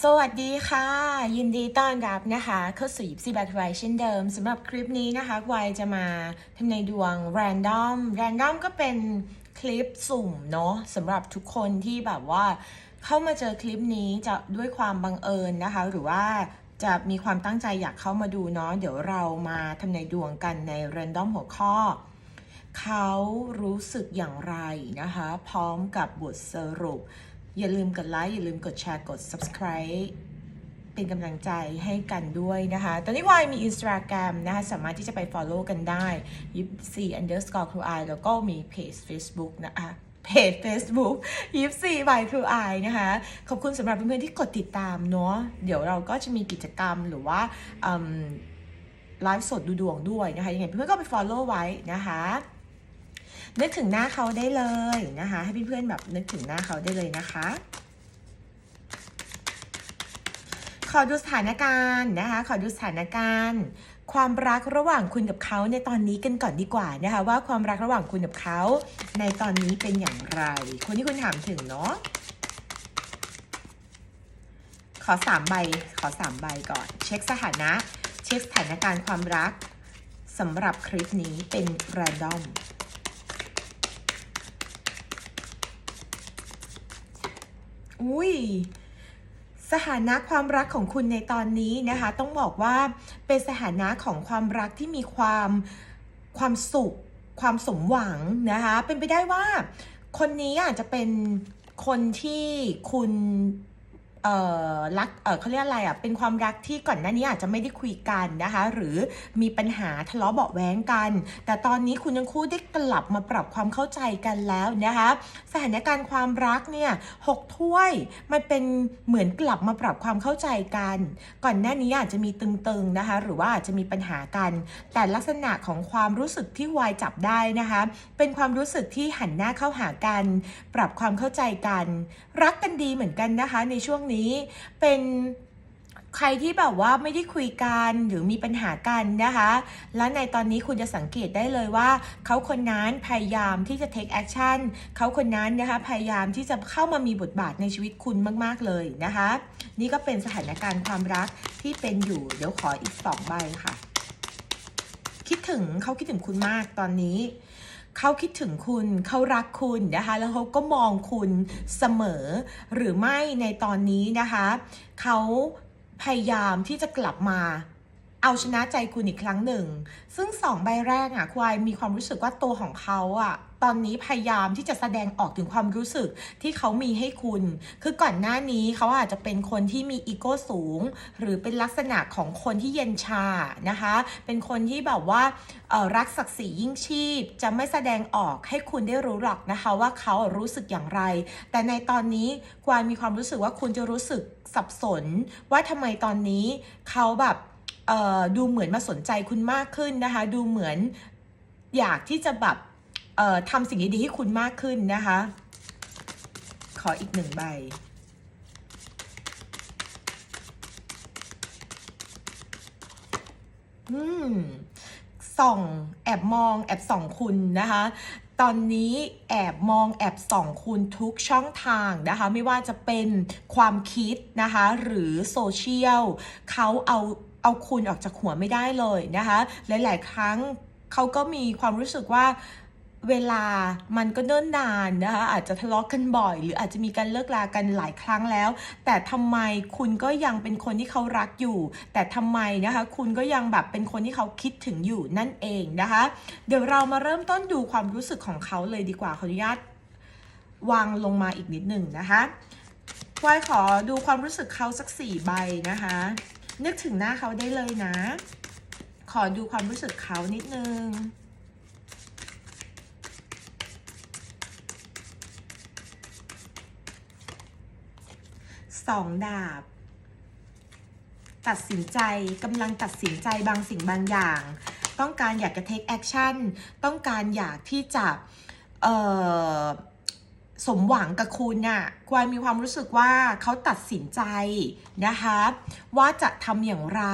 สวัสดีค่ะ ยินดีต้อนรับนะคะเข้าสู่ยิปซีแบทไวเช่นเดิมสำหรับคลิปนี้นะคะวายจะมาทำในดวง random random ก็เป็นคลิปสุ่มเนาะสำหรับทุกคนที่แบบว่า เข้ามาเจอคลิปนี้จะด้วยความบังเอิญนะคะ หรือว่าจะมีความตั้งใจอยากเข้ามาดูเนาะเดี๋ยวเรามาทำในดวงกันใน random หัวข้อ เขารู้สึกอย่างไรนะคะ พร้อมกับบทสรุป อย่าลืมกดไลค์อย่าลืมกดแชร์กด subscribe เป็นกำลังใจให้กันด้วยนะคะ ตอนนี้วายมี Instagram นะคะสามารถที่จะไป follow กันได้ยิปซี underscore ครูไอแล้วก็มีเพจ Facebook นะคะเพจ Facebook ยิปซีบายครูไอนะคะ ขอบคุณสำหรับเพื่อนๆที่กดติดตามเนาะเดี๋ยวเราก็จะมีกิจกรรมหรือว่าไลฟ์สดดูดวงด้วยนะคะยังไงเพื่อนๆก็ไป follow ไว้นะคะ นึกถึงหน้าเขาได้เลยนะคะ ให้เพื่อนๆแบบนึกถึงหน้าเขาได้เลยนะคะ ขอดูสถานการณ์นะคะ ขอดูสถานการณ์ ความรักระหว่างคุณกับเขาในตอนนี้กันก่อนดีกว่านะคะ ว่าความรักระหว่างคุณกับเขาในตอนนี้เป็นอย่างไร คนที่คุณถามถึงเนาะขอสามใบ ขอสามใบก่อน เช็คสถานะ เช็คสถานการณ์ความรักสำหรับคลิปนี้เป็น random อุ้ ยสถานะความรักของคุณในตอนนี้นะคะ ต้องบอกว่าเป็นสถานะของความรักที่มีความความสุข ความสมหวังนะคะ เป็นไปได้ว่า คนนี้อาจจะเป็นคนที่คุณ เอ่อรักเออเขาเรียกอะไรอะเป็นความรักที่ก่อนหน้านี้อาจจะไม่ได้คุยกันนะคะ หรือมีปัญหาทะเลาะเบาะแว้งกัน แต่ตอนนี้คุณทั้งคู่ได้กลับมาปรับความเข้าใจกันแล้วนะคะสถานการณ์ความรักเนี่ยหกถ้วยมันเป็นเหมือนกลับมาปรับความเข้าใจกัน ก่อนหน้านี้อาจจะมีตึงๆนะคะ หรือว่าอาจจะมีปัญหากัน แต่ลักษณะของความรู้สึกที่วายจับได้นะคะ เป็นความรู้สึกที่หันหน้าเข้าหากัน ปรับความเข้าใจกัน รักกันดีเหมือนกันนะคะในช่วงนี้เป็นใครที่แบบว่าไม่ได้คุยกันหรือมีปัญหากันนะคะ และในตอนนี้คุณจะสังเกตได้เลยว่า เขาคนนั้นพยายามที่จะ take action เขาคนนั้นนะคะพยายามที่จะเข้ามามีบทบาทในชีวิตคุณมาก ๆ เลยนะคะ นี่ก็เป็นสถานการณ์ความรักที่เป็นอยู่ เดี๋ยวขออีกสองใบค่ะ คิดถึงเขาคิดถึงคุณมากตอนนี้ เขาคิดถึงคุณเขารักคุณนะคะ แล้วเขาก็มองคุณเสมอ หรือไม่ในตอนนี้นะคะเขาพยายามที่จะกลับมาเอาชนะใจคุณอีกครั้งหนึ่ง ซึ่งสองใบแรกอะควายมีความรู้สึกว่าตัวของเขาอะ ตอนนี้พยายามที่จะแสดงออกถึงความรู้สึกที่เขามีให้คุณ คือก่อนหน้านี้เขาอาจจะเป็นคนที่มีอีโก้สูง หรือเป็นลักษณะของคนที่เย็นชานะคะ เป็นคนที่แบบว่ารักศักดิ์ศรียิ่งชีพ จะไม่แสดงออกให้คุณได้รู้หรอกนะคะว่าเขารู้สึกอย่างไร แต่ในตอนนี้กวางมีความรู้สึกว่าคุณจะรู้สึกสับสน ว่าทำไมตอนนี้เขาแบบดูเหมือนมาสนใจคุณมากขึ้นนะคะ ดูเหมือนอยากที่จะแบบ ทำสิ่งดีๆให้คุณมากขึ้นนะคะ ขออีกหนึ่งใบอืมส่องแอบมองแอบส่องคุณนะคะ ตอนนี้แอบมองแอบส่องคุณทุกช่องทางนะคะ ไม่ว่าจะเป็นความคิดนะคะ หรือโซเชียลเขาเอาเอาคุณออกจากหัวไม่ได้เลยนะคะ หลาย ๆ ครั้งเขาก็มีความรู้สึกว่า เวลามันก็เนิ่นนานนะคะอาจจะทะเลาะกันบ่อย หรืออาจจะมีการเลิกลากันหลายครั้งแล้ว แต่ทำไมคุณก็ยังเป็นคนที่เขารักอยู่ แต่ทำไมนะคะคุณก็ยังแบบเป็นคนที่เขาคิดถึงอยู่นั่นเองนะคะ เดี๋ยวเรามาเริ่มต้นดูความรู้สึกของเขาเลยดีกว่าขออนุญาตวางลงมาอีกนิดหนึ่งนะคะวายขอดูความรู้สึกเขาสักสี่ใบนะคะ นึกถึงหน้าเขาได้เลยนะ ขอดูความรู้สึกเขานิดนึง สองดาบ ตัดสินใจกำลังตัดสินใจบางสิ่งบางอย่าง ต้องการอยากจะ take action ต้องการอยากที่จะสมหวังกับคุณน่ะควายมีความรู้สึกว่าเขาตัดสินใจนะคะว่าจะทำอย่างไร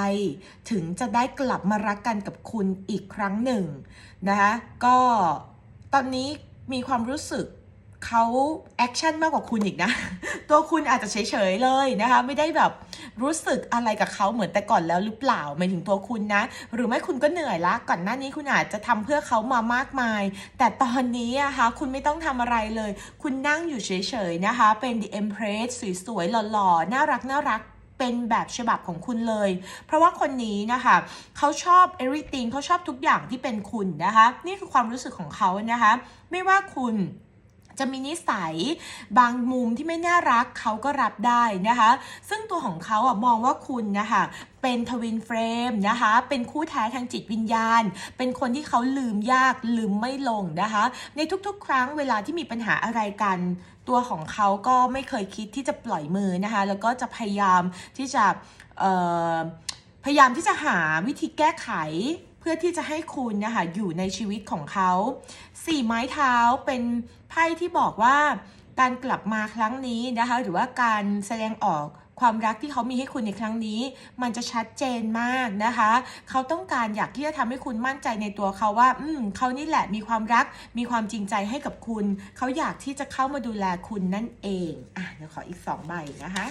ถึงจะได้กลับมารักกันกับคุณอีกครั้งหนึ่งนะคะก็ตอนนี้มีความรู้สึก เขาแอคชั่นมากกว่าคุณอีกนะ ตัวคุณอาจจะเฉยๆเลยนะคะ ไม่ได้แบบรู้สึกอะไรกับเขาเหมือนแต่ก่อนแล้วหรือเปล่าหมายถึงตัวคุณนะ หรือไม่คุณก็เหนื่อยละ ก่อนหน้านี้คุณอาจจะทำเพื่อเขามามากมาย แต่ตอนนี้อะคะคุณไม่ต้องทำอะไรเลย คุณนั่งอยู่เฉยๆนะคะ เป็น The Empress สวยๆหล่อๆน่ารักน่ารักเป็นแบบฉบับของคุณเลย เพราะว่าคนนี้นะคะเขาชอบ everything เขาชอบทุกอย่างที่เป็นคุณนะคะ นี่คือความรู้สึกของเขานะคะ ไม่ว่าคุณ จะมีนิสัยบางมุมที่ไม่น่ารักเขาก็รับได้นะคะ ซึ่งตัวของเขาอะมองว่าคุณนะคะเป็นทวินเฟรมนะคะ เป็นคู่แท้ทางจิตวิญญาณ เป็นคนที่เขาลืมยากลืมไม่ลงนะคะ ในทุกๆ ครั้งเวลาที่มีปัญหาอะไรกัน ตัวของเขาก็ไม่เคยคิดที่จะปล่อยมือนะคะ แล้วก็จะพยายามที่จะพยายามที่จะหาวิธีแก้ไข เพื่อที่จะให้คุณนะคะอยู่ในชีวิตของเขาสี่ไม้เท้าเป็นไพ่ที่บอกว่าการกลับมาครั้งนี้นะคะหรือว่าการแสดงออกความรักที่เขามีให้คุณในครั้งนี้ มันจะชัดเจนมากนะคะ เขาต้องการอยากที่จะทำให้คุณมั่นใจในตัวเขาว่า อืมเขานี่แหละมีความรัก มีความจริงใจให้กับคุณ เขาอยากที่จะเข้ามาดูแลคุณนั่นเอง อะเดี๋ยวขออีกสองใบนะคะ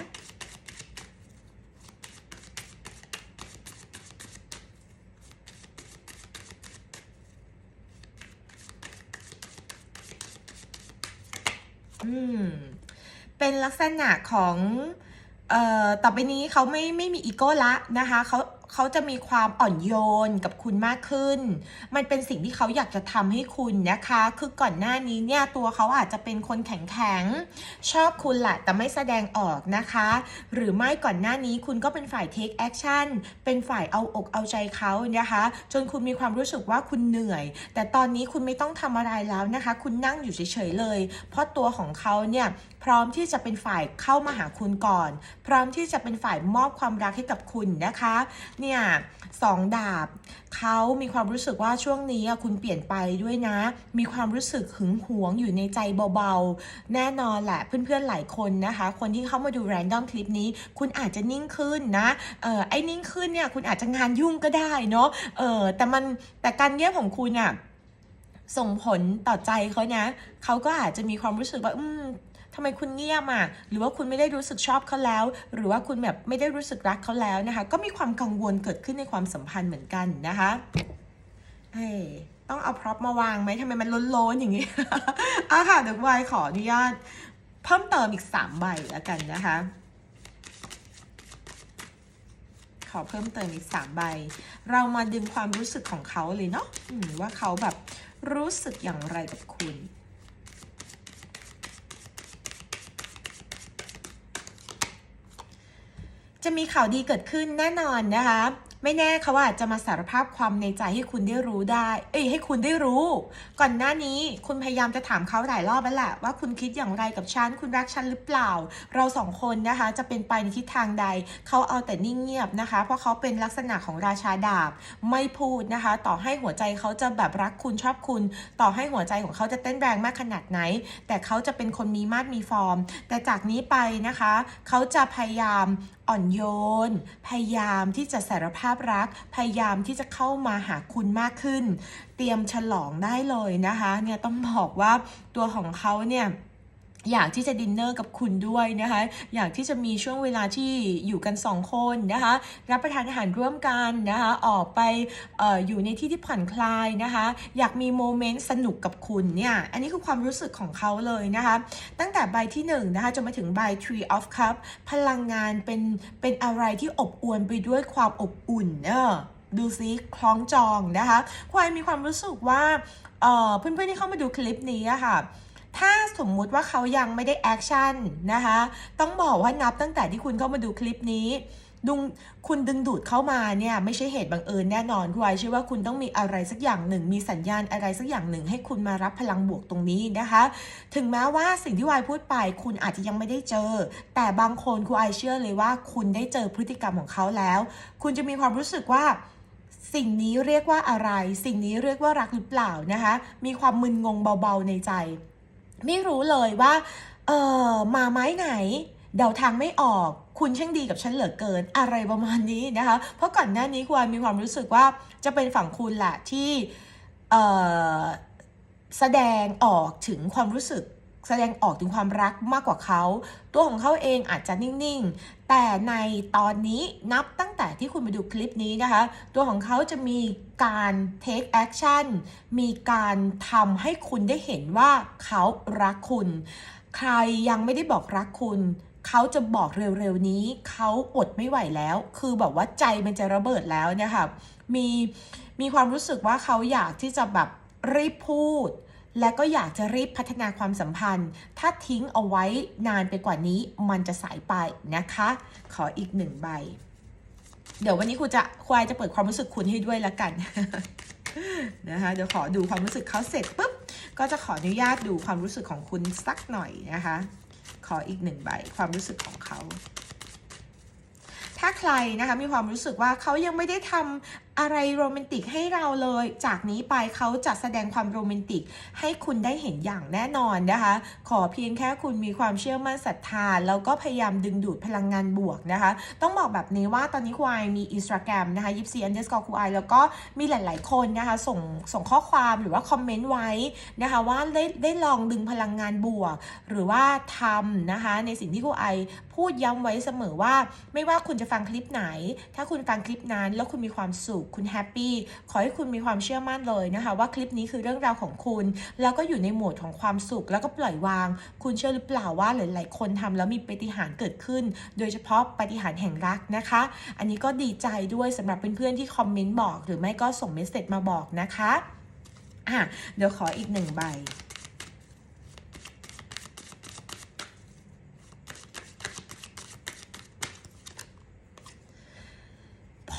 เป็นลักษณะของเอ่อต่อไปนี้เขาไม่ไม่มีอีโก้ละนะคะเขา เขาจะมีความอ่อนโยนกับคุณมากขึ้น มันเป็นสิ่งที่เขาอยากจะทำให้คุณนะคะ คือก่อนหน้านี้เนี่ยตัวเขาอาจจะเป็นคนแข็งแข็งชอบคุณแหละแต่ไม่แสดงออกนะคะ หรือไม่ก่อนหน้านี้คุณก็เป็นฝ่าย take action เป็นฝ่ายเอาอกเอาใจเขานะคะ จนคุณมีความรู้สึกว่าคุณเหนื่อย แต่ตอนนี้คุณไม่ต้องทำอะไรแล้วนะคะ คุณนั่งอยู่เฉยๆเลย เพราะตัวของเขาเนี่ยพร้อมที่จะเป็นฝ่ายเข้ามาหาคุณก่อน พร้อมที่จะเป็นฝ่ายมอบความรักให้กับคุณนะคะเนี่ยสองดาบเขามีความรู้สึกว่าช่วงนี้คุณเปลี่ยนไปด้วยนะ มีความรู้สึกหึงหวงอยู่ในใจเบาๆ แน่นอนแหละเพื่อนๆหลายคนนะคะ คนที่เข้ามาดูแรนดอมคลิปนี้ คุณอาจจะนิ่งขึ้นนะเออไอ้นิ่งขึ้นเนี่ยคุณอาจจะงานยุ่งก็ได้เนาะเออแต่มันแต่การเงียบของคุณอะส่งผลต่อใจเขานะเขาก็อาจจะมีความรู้สึกว่าอืม ทำไมคุณเงียบอะหรือว่าคุณไม่ได้รู้สึกชอบเขาแล้ว หรือว่าคุณแบบไม่ได้รู้สึกรักเขาแล้วนะคะ ก็มีความกังวลเกิดขึ้นในความสัมพันธ์เหมือนกันนะคะเฮ้ต้องเอาพร็อพมาวางไหมทำไมมันล้นๆอย่างนี้อะค่ะเดี๋ยววายขออนุญาต เพิ่มเติมอีกสามใบแล้วกันนะคะขอเพิ่มเติมอีกสามใบ เรามาดึงความรู้สึกของเขาเลยเนาะอืมว่าเขาแบบรู้สึกอย่างไรกับคุณ จะมีข่าวดีเกิดขึ้นแน่นอนนะคะ ไม่แน่เขาอาจจะมาสารภาพความในใจให้คุณได้รู้ได้ เอ้ยให้คุณได้รู้ ก่อนหน้านี้คุณพยายามจะถามเขาหลายรอบแล้วแหละว่าคุณคิดอย่างไรกับฉัน คุณรักฉันหรือเปล่า เราสองคนนะคะ จะเป็นไปในทิศทางใด เขาเอาแต่นิ่งเงียบนะคะ เพราะเขาเป็นลักษณะของราชาดาบ ไม่พูดนะคะ ต่อให้หัวใจเขาจะแบบรักคุณชอบคุณ ต่อให้หัวใจของเขาจะเต้นแรงมากขนาดไหน แต่เขาจะเป็นคนมีมาดมีฟอร์ม แต่จากนี้ไปนะคะ เขาจะพยายาม อ่อนโยน พยายามที่จะสารภาพรัก พยายามที่จะเข้ามาหาคุณมากขึ้น เตรียมฉลองได้เลยนะคะ เนี่ยต้องบอกว่าตัวของเขาเนี่ย อยากที่จะดินเนอร์กับคุณด้วยนะคะ อยากที่จะมีช่วงเวลาที่อยู่กันสองคนนะคะ รับประทานอาหารร่วมกันนะคะ ออกไปอออยู่ในที่ที่ผ่อนคลายนะคะ อยากมีโมเมนต์สนุกกับคุณเนี่ย อันนี้คือความรู้สึกของเขาเลยนะคะ ตั้งแต่ใบที่1นงนะคะจนมาถึงใบ Tree of Cup พลังงานเป็นเป็นอะไรที่อบอวลไปด้วยความอบอุ่นเออดูซิคล้องจองนะคะ ควายมีความรู้สึกว่าเเพื่อนๆที่เข้ามาดูคลิปนี้อะค่ะ ถ้าสมมุติว่าเขายังไม่ได้แอคชั่นนะคะ ต้องบอกว่านับตั้งแต่ที่คุณเข้ามาดูคลิปนี้ดุงคุณดึงดูดเข้ามาเนี่ยไม่ใช่เหตุบังเอิญแน่นอนคุณไอเชื่อว่าคุณต้องมีอะไรสักอย่างหนึ่ง มีสัญญาณอะไรสักอย่างหนึ่ง ให้คุณมารับพลังบวกตรงนี้นะคะ ถึงแม้ว่าสิ่งที่วายพูดไป คุณอาจจะยังไม่ได้เจอ แต่บางคนคุณไอเชื่อเลยว่า คุณได้เจอพฤติกรรมของเขาแล้ว คุณจะมีความรู้สึกว่าสิ่งนี้เรียกว่าอะไร สิ่งนี้เรียกว่ารักหรือเปล่านะคะ มีความมึนงงเบาๆในใจ ไม่รู้เลยว่า เออมาไม้ไหน เดาทางไม่ออกคุณช่างดีกับฉันเหลือเกินอะไรประมาณนี้นะคะ เพราะก่อนหน้านี้ควายมีความรู้สึกว่าจะเป็นฝั่งคุณแหละที่แสดงออกถึงความรู้สึก แสดงออกถึงความรักมากกว่าเขา ตัวของเขาเองอาจจะนิ่งๆ แต่ในตอนนี้นับตั้งแต่ที่คุณไปดูคลิปนี้นะคะ ตัวของเขาจะมีการ take action มีการทำให้คุณได้เห็นว่าเขารักคุณ ใครยังไม่ได้บอกรักคุณเขาจะบอกเร็วๆนี้เขาอดไม่ไหวแล้ว คือแบบว่าใจมันจะระเบิดแล้วเนี่ยค่ะมีมีความรู้สึกว่าเขาอยากที่จะแบบรีบพูด และก็อยากจะรีบพัฒนาความสัมพันธ์ ถ้าทิ้งเอาไว้นานไปกว่านี้มันจะสายไปนะคะ ขออีกหนึ่งใบ เดี๋ยววันนี้ครูจะควายจะเปิดความรู้สึกคุณให้ด้วยละกันนะคะเดี๋ยวขอดูความรู้สึกเขาเสร็จปุ๊บก็จะขออนุญาตดูความรู้สึกของคุณสักหน่อยนะคะ ขออีกหนึ่งใบความรู้สึกของเขาถ้าใครนะคะมีความรู้สึกว่าเขายังไม่ได้ทำ อะไรโรแมนติกให้เราเลย จากนี้ไปเขาจะแสดงความโรแมนติก ให้คุณได้เห็นอย่างแน่นอนนะคะ ขอเพียงแค่คุณมีความเชื่อมั่นศรัทธา แล้วก็พยายามดึงดูดพลังงานบวกนะคะ ต้องบอกแบบนี้ว่าตอนนี้ครูไอมีอินสตาแกรมนะคะยิปซีอันเดอร์สกอร์ครูไอแล้วก็มีหลาย ๆ คนนะคะ ส่งส่งข้อความหรือว่าคอมเมนต์ไว้นะคะว่าได้ได้ลองดึงพลังงานบวก หรือว่าทำนะคะในสิ่งที่ครูไอพูดย้ำไว้เสมอว่า ไม่ว่าคุณจะฟังคลิปไหน ถ้าคุณฟังคลิปนั้นแล้วคุณมีความสุขคุณแฮปปี้ขอให้คุณมีความเชื่อมั่นเลยนะคะ ว่าคลิปนี้คือเรื่องราวของคุณ แล้วก็อยู่ในโหมดของความสุข แล้วก็ปล่อยวาง คุณเชื่อหรือเปล่าว่าหลายๆคนทำแล้วมีปฏิหารเกิดขึ้น โดยเฉพาะปฏิหารแห่งรักนะคะ อันนี้ก็ดีใจด้วยสำหรับเพื่อนๆที่คอมเมนต์บอก หรือไม่ก็ส่งเมสเซจมาบอกนะคะอะเดี๋ยวขออีกหนึ่งใบ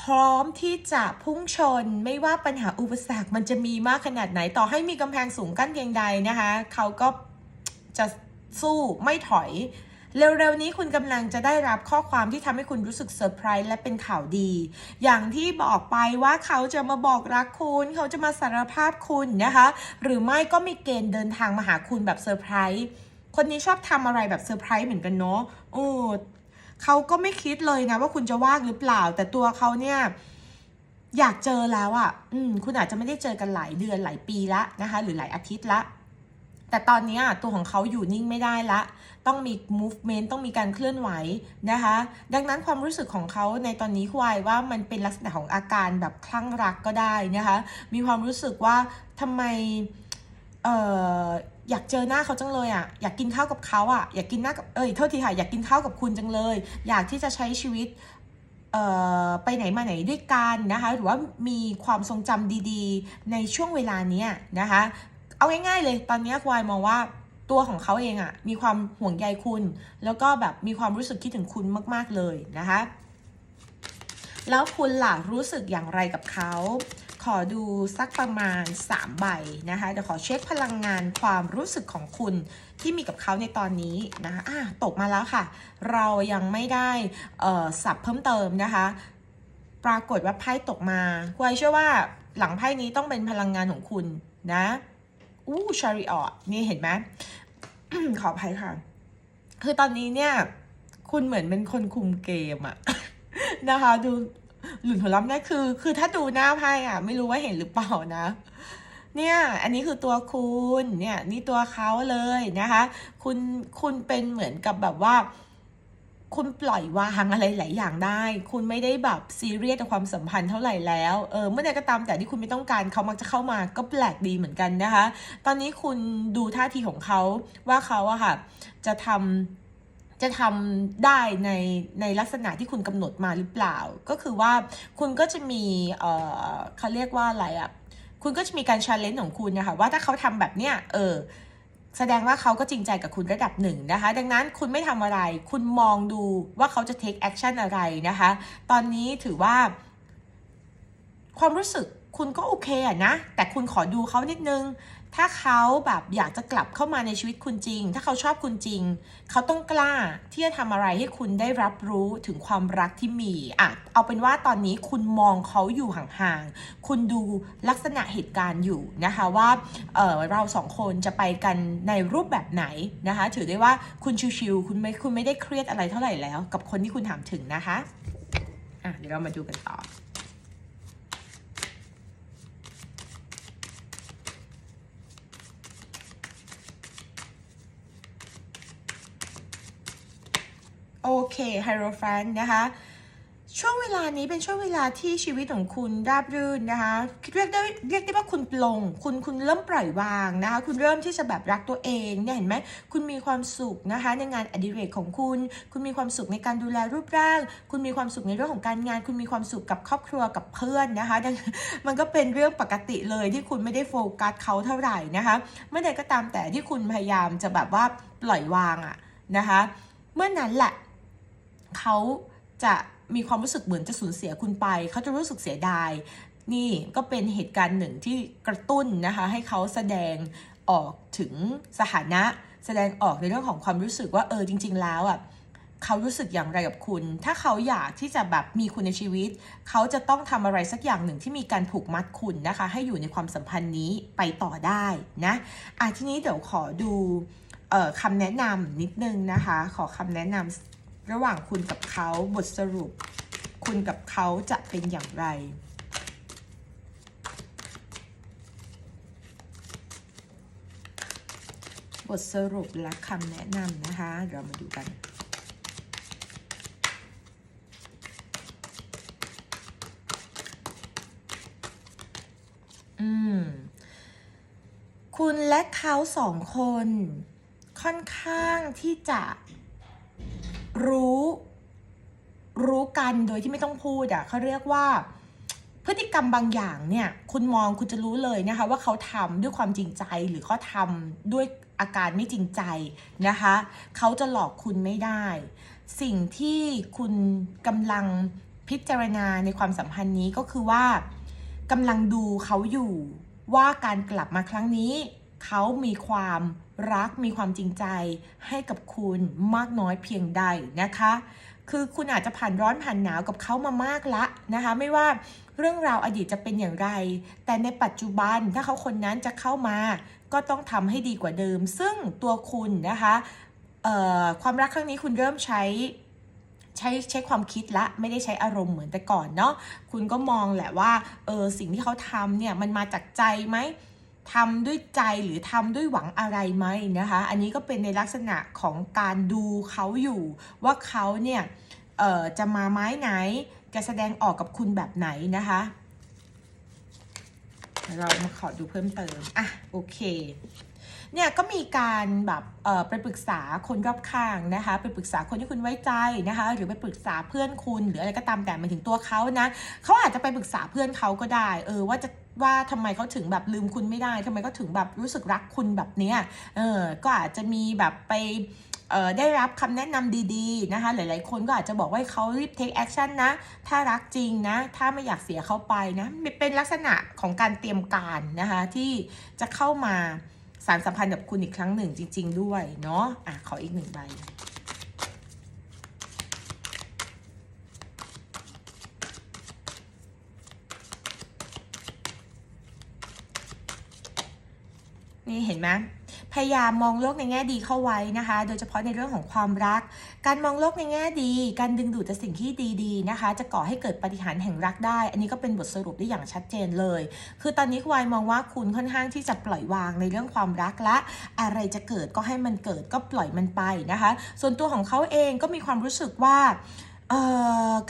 พร้อมที่จะพุ่งชน ไม่ว่าปัญหาอุปสรรคมันจะมีมากขนาดไหนต่อให้มีกำแพงสูงกั้นเพียงใดนะคะ เขาก็จะสู้ไม่ถอย เร็วๆนี้คุณกำลังจะได้รับข้อความที่ทำให้คุณรู้สึกเซอร์ไพรส์และเป็นข่าวดี อย่างที่บอกไปว่าเขาจะมาบอกรักคุณ เขาจะมาสารภาพคุณนะคะ หรือไม่ก็มีเกณฑ์เดินทางมาหาคุณแบบเซอร์ไพรส์คนนี้ชอบทำอะไรแบบเซอร์ไพรส์เหมือนกันเนาะโอ้ เขาก็ไม่คิดเลยนะว่าคุณจะว่างหรือเปล่า แต่ตัวเขาเนี่ยอยากเจอแล้วอะ่ะ อืม คุณอาจจะไม่ได้เจอกันหลายเดือนหลายปีละนะคะ หรือหลายอาทิตย์ละ แต่ตอนนี้ตัวของเขาอยู่นิ่งไม่ได้ละ ต้องมี movement ต้องมีการเคลื่อนไหวนะคะ ดังนั้นความรู้สึกของเขาในตอนนี้ควายว่ามันเป็นลักษณะของอาการแบบคลั่งรักก็ได้นะคะ มีความรู้สึกว่าทำไม เอ่อ อยากเจอหน้าเขาจังเลยอะ อยากกินข้าวกับเขาอะ อยากกินหน้ากับ เอ้ย โทษทีค่ะ อยากกินข้าวกับคุณจังเลย อยากที่จะใช้ชีวิตเอ่อไปไหนมาไหนด้วยกันนะคะ หรือว่ามีความทรงจำดีๆ ในช่วงเวลานี้นะคะ เอาง่ายๆเลย ตอนนี้ควายมองว่าตัวของเขาเองอะมีความห่วงใยคุณ แล้วก็แบบมีความรู้สึกคิดถึงคุณมาก ๆเลยนะคะ แล้วคุณล่ะรู้สึกอย่างไรกับเขา ขอดูสักประมาณ 3 ใบนะคะ เดี๋ยวขอเช็คพลังงานความรู้สึกของคุณที่มีกับเขาในตอนนี้นะคะอะตกมาแล้วค่ะ เรายังไม่ได้สับเพิ่มเติมนะคะ ปรากฏว่าไพ่ตกมาคุยเชื่อว่าหลังไพ่นี้ต้องเป็นพลังงานของคุณนะอู้ชาริออตนี่เห็นไหมขออภัยค่ะ คือตอนนี้เนี่ย คุณเหมือนเป็นคนคุมเกมอะนะคะ ดู หลุนหัวล้ำได้คือ คือถ้าดูหน้าไพ่อะไม่รู้ว่าเห็นหรือเปล่านะ เนี่ย อันนี้คือตัวคุณเนี่ย นี่ตัวเขาเลยนะคะ คุณคุณเป็นเหมือนกับแบบว่า คุณปล่อยวางอะไรหลายอย่างได้ คุณไม่ได้แบบซีเรียสกับความสัมพันธ์เท่าไหร่แล้วเออเมื่อใดก็ตามแต่ที่คุณไม่ต้องการเขามักจะเข้ามาก็แปลกดีเหมือนกันนะคะ ตอนนี้คุณดูท่าทีของเขาว่าเขาอะค่ะ จะทำ จะทำได้ในในลักษณะที่คุณกำหนดมาหรือเปล่า ก็คือว่าคุณก็จะมีเออเขาเรียกว่าอะไรอะคุณก็จะมีการชาเลนจ์ของคุณนะคะว่าถ้าเขาทำแบบเนี้ยเออแสดงว่าเขาก็จริงใจกับคุณระดับหนึ่งนะคะ ดังนั้นคุณไม่ทำอะไร คุณมองดูว่าเขาจะ take action อะไรนะคะ ตอนนี้ถือว่า ความรู้สึกคุณก็โอเคอะนะ แต่คุณขอดูเขานิดนึง ถ้าเขาแบบอยากจะกลับเข้ามาในชีวิตคุณจริง ถ้าเขาชอบคุณจริง เขาต้องกล้าที่จะทำอะไรให้คุณได้รับรู้ถึงความรักที่มีอะเอาเป็นว่าตอนนี้คุณมองเขาอยู่ห่างๆ คุณดูลักษณะเหตุการณ์อยู่นะคะว่าเออเราสองคนจะไปกันในรูปแบบไหนนะคะ ถือได้ว่าคุณชิวๆคุณไม่คุณไม่ได้เครียดอะไรเท่าไหร่แล้ว กับคนที่คุณถามถึงนะคะอะเดี๋ยวเรามาดูกันต่ออ เคไฮโรแฟนนะคะช่วงเวลานี้เป็นช่วงเวลาที่ชีวิตของคุณราบรื่นนะคะเรียกได้เรียกได้ว่าคุณปลง คุณคุณเริ่มปล่อยวางนะคะ คุณเริ่มที่จะแบบรักตัวเองเนี่ยเห็นไหมคุณมีความสุขนะคะในงานอดิเรกของคุณ คุณมีความสุขในการดูแลรูปร่าง คุณมีความสุขในเรื่องของการงาน คุณมีความสุขกับครอบครัวกับเพื่อนนะคะดังมันก็เป็นเรื่องปกติเลยที่คุณไม่ได้โฟกัสเขาเท่าไหร่นะคะเมื่อใดก็ตามแต่ที่คุณพยายามจะแบบว่าปล่อยวางอะนะคะ เมื่อนั้นแหละ เขาจะมีความรู้สึกเหมือนจะสูญเสียคุณไป เขาจะรู้สึกเสียดาย นี่ก็เป็นเหตุการณ์หนึ่งที่กระตุ้นนะคะ ให้เขาแสดงออกถึงสถานะ แสดงออกในเรื่องของความรู้สึกว่าเออจริง ๆ แล้วอะเขารู้สึกอย่างไรกับคุณ ถ้าเขาอยากที่จะแบบมีคุณในชีวิต เขาจะต้องทำอะไรสักอย่างหนึ่งที่มีการผูกมัดคุณนะคะ ให้อยู่ในความสัมพันธ์นี้ไปต่อได้นะอะทีนี้เดี๋ยวขอดูออคำแนะนำนิดนึงนะคะ ขอคำแนะนำ ระหว่างคุณกับเขาบทสรุป คุณกับเขาจะเป็นอย่างไร บทสรุปและคำแนะนำนะคะ เรามาดูกันอืมคุณและเขาสองคน ค่อนข้างที่จะ รู้ รู้กันโดยที่ไม่ต้องพูดอะ่ะเขาเรียกว่า พฤติกรรมบางอย่างเนี่ย คุณมองคุณจะรู้เลยนะคะ ว่าเขาทำด้วยความจริงใจหรือเขาทำด้วยอาการไม่จริงใจนะคะ เขาจะหลอกคุณไม่ได้ สิ่งที่คุณกำลังพิจารณาในความสัมพันธ์นี้ก็คือว่ากำลังดูเขาอยู่ว่าการกลับมาครั้งนี้ เขามีความรักมีความจริงใจให้กับคุณมากน้อยเพียงใดนะคะ คือคุณอาจจะผ่านร้อนผ่านหนาวกับเขามามากละนะคะ ไม่ว่าเรื่องราวอดีตจะเป็นอย่างไร แต่ในปัจจุบันถ้าเขาคนนั้นจะเข้ามา ก็ต้องทำให้ดีกว่าเดิม ซึ่งตัวคุณนะคะความรักครั้งนี้คุณเริ่มใช้ใช้ใช้ความคิดละไม่ได้ใช้อารมณ์เหมือนแต่ก่อนเนาะคุณก็มองแหละว่าเออสิ่งที่เขาทำเนี่ยมันมาจากใจไหม ทำด้วยใจหรือทำด้วยหวังอะไรไหมนะคะ อันนี้ก็เป็นในลักษณะของการดูเขาอยู่ว่าเขาเนี่ยจะมาไม้ไหน จะแสดงออกกับคุณแบบไหนนะคะ เรามาขอดูเพิ่มเติม อะ โอเคเนี่ยก็มีการแบบไปปรึกษาคนรอบข้างนะคะไปปรึกษาคนที่คุณไว้ใจนะคะ หรือไปปรึกษาเพื่อนคุณหรืออะไรก็ตามแต่หมายถึงตัวเขานะเขาอาจจะไปปรึกษาเพื่อนเขาก็ได้ เออว่าจะ ว่าทำไมเขาถึงแบบลืมคุณไม่ได้ทำไมเขาถึงแบบรู้สึกรักคุณแบบเนี้ยเออก็อาจจะมีแบบไปเอ่อได้รับคำแนะนำดีๆนะคะ หลายๆ คนก็อาจจะบอกว่าเขารีบ take action นะ ถ้ารักจริงนะ ถ้าไม่อยากเสียเขาไปนะ เป็นลักษณะของการเตรียมการนะคะ ที่จะเข้ามาสารสัมพันธ์กับคุณอีกครั้งหนึ่งจริง ๆ ด้วยเนาะอะขออีกหนึ่งใบ นี่เห็นไหมพยายามมองโลกในแง่ดีเข้าไว้นะคะ โดยเฉพาะในเรื่องของความรัก การมองโลกในแง่ดี การดึงดูดแต่สิ่งที่ดีๆนะคะ จะก่อให้เกิดปฏิหารแห่งรักได้ อันนี้ก็เป็นบทสรุปได้อย่างชัดเจนเลย คือตอนนี้คุณวายมองว่าคุณค่อนข้างที่จะปล่อยวางในเรื่องความรักและ อะไรจะเกิดก็ให้มันเกิดก็ปล่อยมันไปนะคะ ส่วนตัวของเขาเองก็มีความรู้สึกว่า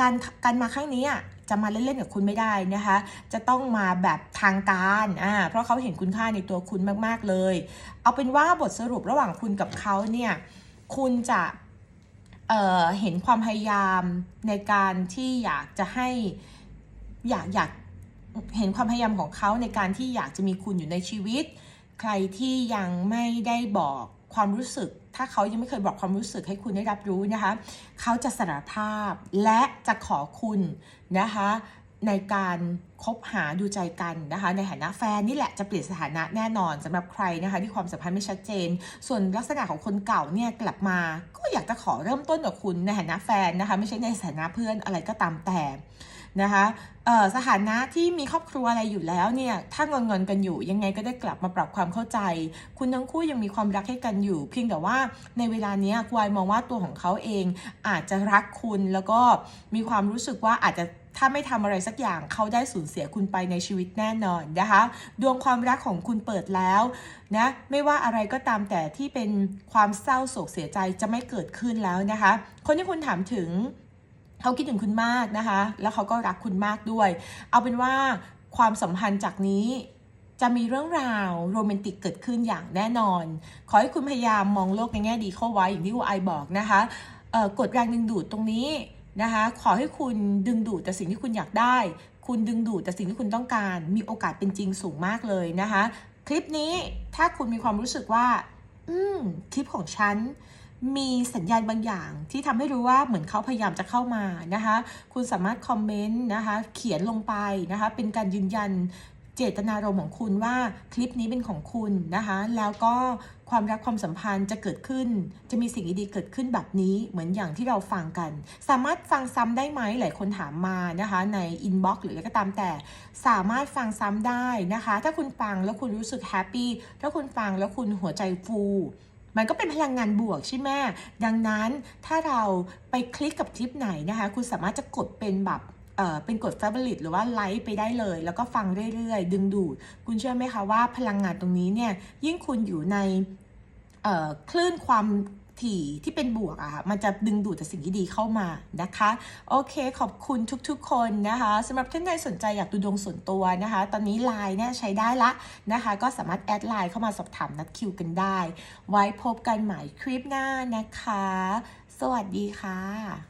การการมาครั้งนี้อะ จะมาเล่นๆกับคุณไม่ได้นะคะ จะต้องมาแบบทางการอ่าเพราะเขาเห็นคุณค่าในตัวคุณมากๆเลย เอาเป็นว่าบทสรุประหว่างคุณกับเขาเนี่ยคุณจะเอ่อเห็นความพยายามในการที่อยากจะให้อยากอยากเห็นความพยายามของเขาในการที่อยากจะมีคุณอยู่ในชีวิต ใครที่ยังไม่ได้บอก ความรู้สึก ถ้าเขายังไม่เคยบอกความรู้สึกให้คุณได้รับรู้นะคะเขาจะสารภาพและจะขอคุณนะคะในการคบหาดูใจกันนะคะในฐานะแฟนนี่แหละจะเปลี่ยนสถานะแน่นอนสำหรับใครนะคะที่ความสัมพันธ์ไม่ชัดเจน ส่วนลักษณะของคนเก่าเนี่ยกลับมาก็อยากจะขอเริ่มต้นกับคุณในฐานะแฟนนะคะไม่ใช่ในฐานะเพื่อนอะไรก็ตามแต่ นะคะเอ่อสถานะที่มีครอบครัวอะไรอยู่แล้วเนี่ยถ้างอนๆกันอยู่ยังไงก็ได้กลับมาปรับความเข้าใจ คุณทั้งคู่ยังมีความรักให้กันอยู่ เพียงแต่ว่าในเวลานี้ควายมองว่าตัวของเขาเอง อาจจะรักคุณแล้วก็มีความรู้สึกว่าอาจจะถ้าไม่ทำอะไรสักอย่างเขาได้สูญเสียคุณไปในชีวิตแน่นอนนะคะ ดวงความรักของคุณเปิดแล้วนะไม่ว่าอะไรก็ตามแต่ที่เป็นความเศร้าโศกเสียใจจะไม่เกิดขึ้นแล้วนะคะ คนที่คุณถามถึง เขาคิดถึงคุณมากนะคะ แล้วเขาก็รักคุณมากด้วย เอาเป็นว่าความสัมพันธ์จากนี้จะมีเรื่องราวโรแมนติกเกิดขึ้นอย่างแน่นอน ขอให้คุณพยายามมองโลกในแง่ดีเข้าไว้อย่างที่ครูไอบอกนะคะเอ่อกดแรงดึงดูดตรงนี้นะคะ ขอให้คุณดึงดูดแต่สิ่งที่คุณอยากได้ คุณดึงดูดแต่สิ่งที่คุณต้องการ มีโอกาสเป็นจริงสูงมากเลยนะคะ คลิปนี้ถ้าคุณมีความรู้สึกว่า อืม คลิปของฉัน มีสัญญาณบางอย่างที่ทำให้รู้ว่าเหมือนเขาพยายามจะเข้ามานะคะ คุณสามารถคอมเมนต์นะคะ เขียนลงไปนะคะ เป็นการยืนยันเจตนารมณ์ของคุณว่าคลิปนี้เป็นของคุณนะคะ แล้วก็ความรักความสัมพันธ์จะเกิดขึ้น จะมีสิ่งดีๆเกิดขึ้นแบบนี้เหมือนอย่างที่เราฟังกัน สามารถฟังซ้ำได้ไหมหลายคนถามมานะคะ ในอินบ็อกซ์หรืออะไรก็ตามแต่ สามารถฟังซ้ำได้นะคะ ถ้าคุณฟังแล้วคุณรู้สึกแฮปปี้ถ้าคุณฟังแล้วคุณหัวใจฟู มันก็เป็นพลังงานบวกใช่ไหมดังนั้นถ้าเราไปคลิกกับคลิปไหนนะคะ คุณสามารถจะกดเป็นแบบเป็นกด favorite หรือว่าไลค์ไปได้เลย แล้วก็ฟังเรื่อยๆ ดึงดูด คุณเชื่อไหมคะว่าพลังงานตรงนี้เนี่ย ยิ่งคุณอยู่ในคลื่นความ ถี่ที่เป็นบวกอะค่ะมันจะดึงดูดแต่สิ่งที่ดีเข้ามานะคะ โอเคขอบคุณทุกๆ คนนะคะสำหรับท่านใดสนใจอยากดูดวงส่วนตัวนะคะ ตอนนี้ไลน์เนี่ยใช้ได้ละนะคะ ก็สามารถแอดไลน์เข้ามาสอบถามนัดคิวกันได้ ไว้พบกันใหม่คลิปหน้านะคะ สวัสดีค่ะ